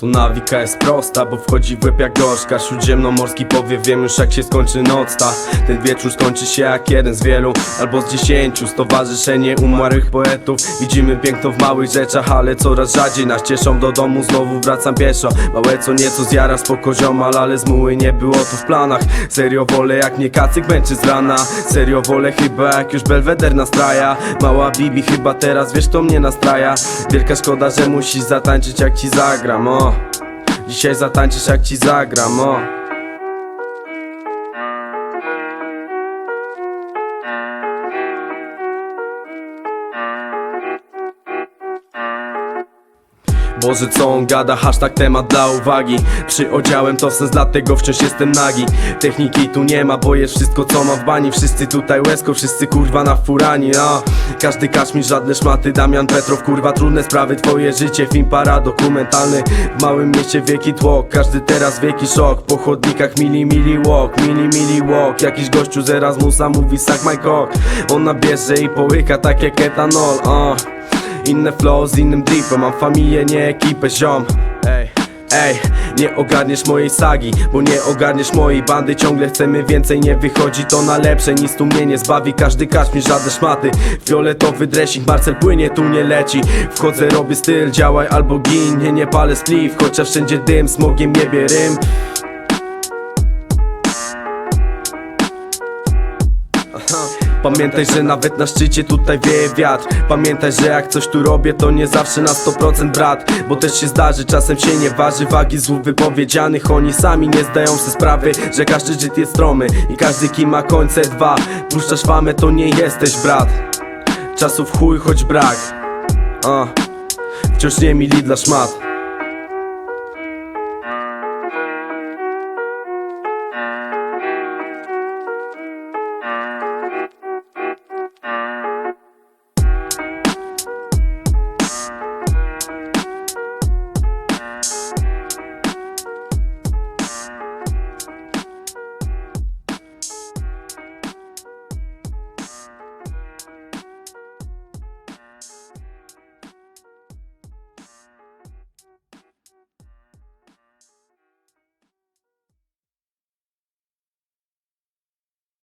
To nawika jest prosta, bo wchodzi w łeb jak gorzka. Śródziemnomorski powie, wiem już jak się skończy noc ta Ten wieczór skończy się jak jeden z wielu Albo z dziesięciu Stowarzyszenie umarłych poetów. Widzimy piękno w małych rzeczach, ale coraz rzadziej Nas cieszą. Do domu, znowu wracam pieszo. Małe co nieco zjara spoko ziomal, ale z muły nie było tu w planach. Serio wolę jak mnie kacyk męczy z rana. Serio wolę chyba jak już belweder nastraja. Mała Bibi chyba teraz wiesz to mnie nastraja. Wielka szkoda, że musisz zatańczyć jak ci zagram, o Dzisiaj zatańczysz jak ci zagram, o Boże co on gada, hashtag temat dla uwagi. Przyodziałem to sens dlatego wciąż jestem nagi. Techniki tu nie ma, bo jest wszystko co mam w bani. Wszyscy tutaj łezko, wszyscy kurwa na furani a. Każdy kaszmir, żadne szmaty Damian Petrow, kurwa trudne sprawy Twoje życie, film paradokumentalny. W małym mieście wieki tłok Każdy teraz wieki szok. Po chodnikach mili mili walk, mili mili walk. Jakiś gościu z Erasmusa mówi suck my cock. On nabierze i połyka tak jak etanol uh. Inne flow z innym dripem Mam familię, nie ekipę, ziom. Ej, ej, nie ogarniesz mojej sagi Bo nie ogarniesz mojej bandy. Ciągle chcemy więcej, nie wychodzi to na lepsze. Nic tu mnie nie zbawi, każdy kaszmir, żadne szmaty. Fioletowy dressing, Marcel płynie, tu nie leci. Wchodzę, robię styl, działaj albo gin. Nie, nie palę spliff, chociaż wszędzie dym Smogiem jebie rym Pamiętaj, że nawet na szczycie tutaj wieje wiatr Pamiętaj, że jak coś tu robię, to nie zawsze na 100% brat. Bo też się zdarzy, czasem się nie waży wagi słów wypowiedzianych. Oni sami nie zdają sobie sprawy, że każdy żyt jest stromy I każdy kim ma końce dwa. Puszczasz famę, to nie jesteś brat. Czasów chuj, choć brak. Uh. Wciąż nie mili dla szmat